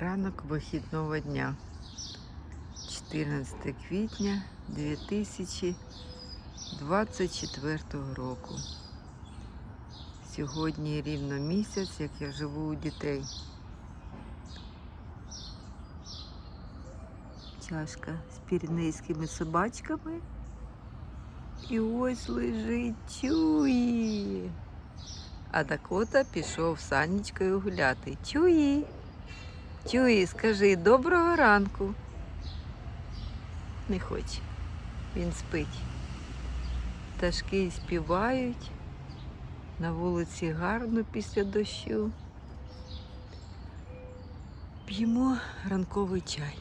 Ранок вихідного дня. 14 квітня 2024 року. Сьогодні рівно місяць, як я живу у дітей. Чашка з піренейськими собачками. І ось лежить Чуї. А Дакота пішов Санечкою гуляти. Чуї. Чуї, скажи доброго ранку. Не хоче. Він спить. Пташки співають. На вулиці гарно після дощу. П'ємо ранковий чай.